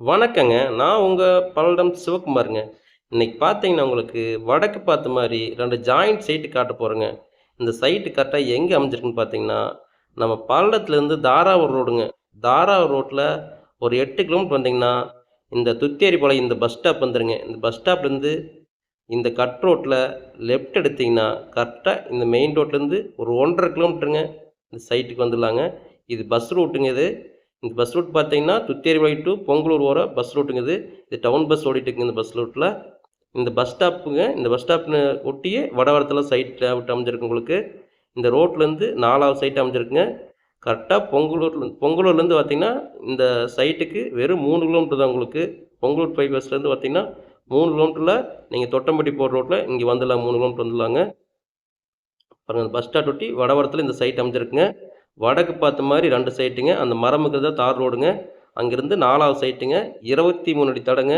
வணக்கங்க. நான் உங்கள் பல்லடம் சிவகுமாருங்க. இன்னைக்கு பார்த்தீங்கன்னா, உங்களுக்கு வடக்கு பார்த்த மாதிரி ரெண்டு ஜாயிண்ட் சைட்டு காட்ட போகிறேங்க இந்த சைட்டு கரெக்டாக எங்கே அமைஞ்சிருக்குன்னு பார்த்தீங்கன்னா, நம்ம பல்லடத்துலேருந்து தாராவூர் ரோடுங்க. தாராவூர் ரோட்டில் ஒரு எட்டு கிலோமீட்டர் வந்தீங்கன்னா, இந்த துத்தேரிபாளையம் இந்த பஸ் ஸ்டாப் வந்துருங்க. இந்த பஸ் ஸ்டாப்லேருந்து இந்த கட் ரோட்டில் லெஃப்ட் எடுத்தீங்கன்னா, கரெக்டாக இந்த மெயின் ரோட்லேருந்து ஒரு 1 1/2 கிலோமீட்டருங்க. இந்த சைட்டுக்கு வந்துடலாங்க. இது பஸ் ரூட்டுங்க இது. இந்த பஸ் ரூட் பார்த்தீங்கன்னா, துத்தேரிபாளையம் டூ பொங்கலூர் வர பஸ் ரூட்டுங்குது இது. டவுன் பஸ் ஓடிட்டுங்க இந்த பஸ் ரூட்டில் இந்த பஸ் ஸ்டாப்புங்க. இந்த பஸ் ஸ்டாப்னு ஒட்டியே வடவரத்தில் சைட் விட்டு அமைஞ்சிருக்கு உங்களுக்கு. இந்த ரோட்லேருந்து நாலாவது சைட் அமைஞ்சிருக்குங்க. கரெக்டாக பொங்கலூர்ல பொங்கலூர்லேருந்து பார்த்தீங்கன்னா, இந்த சைட்டுக்கு வெறும் மூணு கிலோமீட்டர் தான் உங்களுக்கு. பொங்கலூர் பைபாஸ்லேருந்து பார்த்தீங்கன்னா, மூணு கிலோமீட்டரில் நீங்கள் தொட்டம்பட்டி போகிற ரோட்டில் இங்கே வந்துடலாம் மூணு கிலோமீட்டர் வந்துடலாங்க. பாருங்க பஸ் ஸ்டாண்ட் ஒட்டி வடவரத்தில் இந்த சைட் அமைஞ்சிருக்குங்க. வடக்கு பார்த்த மாதிரி ரெண்டு சைட்டுங்க. அந்த மரம் தான் தார் ரோடுங்க. அங்கேருந்து நாலாவது சைட்டுங்க. 23 அடி தடங்க.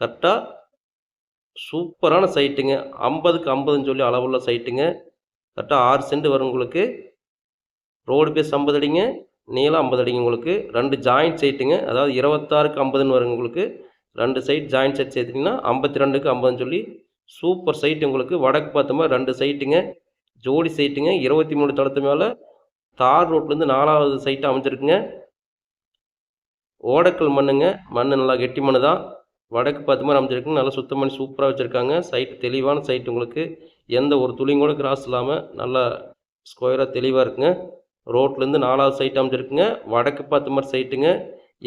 கரெக்டாக சூப்பரான சைட்டுங்க. 50க்கு 50ன்னு சொல்லி அளவுள்ள சைட்டுங்க. கரெக்டாக ஆறு சென்ட் வரும் உங்களுக்கு. ரோடு பேஸ் 50 அடிங்க. நீளம் 50 அடிங்க உங்களுக்கு. ரெண்டு ஜாயிண்ட் சைட்டுங்க. அதாவது 26க்கு 50ன்னு வருங்க உங்களுக்கு. ரெண்டு சைட் ஜாயிண்ட் சைட் சேர்த்திங்கன்னா ஐம்பத்தி ரெண்டுக்கு ஐம்பதுன்னு சொல்லி சூப்பர் சைட்டு உங்களுக்கு. வடக்கு பார்த்த மாதிரி ரெண்டு சைட்டுங்க. ஜோடி சைட்டுங்க. 23 தளத்து மேலே தார் ரோட்லேருந்து நாலாவது சைட் அமைஞ்சிருக்குங்க. ஓடக்கல் மண்ணுங்க. மண் நல்லா கெட்டி மண்ணு தான். வடக்கு பார்த்த மாதிரி அமைஞ்சிருக்குங்க. நல்லா சுத்தம் பண்ணி சூப்பராக வச்சுருக்காங்க சைட் தெளிவான சைட் உங்களுக்கு. எந்த ஒரு துளியும் கூட கிராஸ் இல்லாமல் நல்லா ஸ்கொயராக தெளிவாக இருக்குங்க. ரோட்லேருந்து நாலாவது சைட் அமைஞ்சிருக்குங்க. வடக்கு பார்த்த மாதிரி சைட்டுங்க.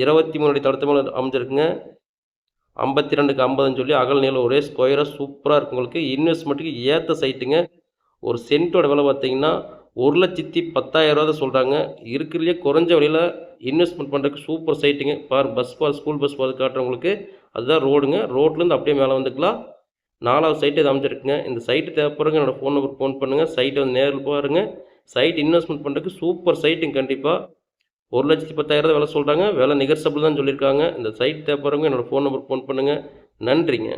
23 அடி தடுத்த மேல அமைஞ்சிருக்குங்க. 52க்கு 50ன்னு சொல்லி அகல் நீளம் ஒரே ஸ்கொயராக சூப்பராக இருக்கு உங்களுக்கு. இன்வெஸ்ட்மெண்ட்டுக்கு ஏற்ற சைட்டுங்க. ஒரு சென்ட்டோட விலை பார்த்தீங்கன்னா, ஒரு லட்சத்தி 1,10,000 தான் சொல்கிறாங்க இருக்கிறதுலயே குறைஞ்ச வழியில் இன்வெஸ்ட்மெண்ட் பண்ணுறதுக்கு சூப்பர் சைட்டுங்க. பார் பஸ் பாஸ் ஸ்கூல் பஸ் பார்த்து காட்டுறவங்களுக்கு அதுதான் ரோடுங்க. ரோட்லேருந்து அப்படியே மேலே வந்துக்கலாம். நாலாவது சைட்டு இது அமைஞ்சிருக்குங்க. இந்த சைட்டு தேவைப்படுறங்க என்னோடய ஃபோன் நம்பர் ஃபோன் பண்ணுங்கள் சைட்டை வந்து நேரில் பாருங்கள் சைட் இன்வெஸ்ட்மெண்ட் பண்ணுறதுக்கு சூப்பர் சைட்டுங்க கண்டிப்பா. ரூ. 1,10,000 ரூபா விலை சொல்கிறாங்க விலை நிகர்சபிள் தான் சொல்லியிருக்காங்க. இந்த சைட் தேவைப்படுறவங்க என்னோட ஃபோன் நம்பர் ஃபோன் பண்ணுங்கள் நன்றிங்க.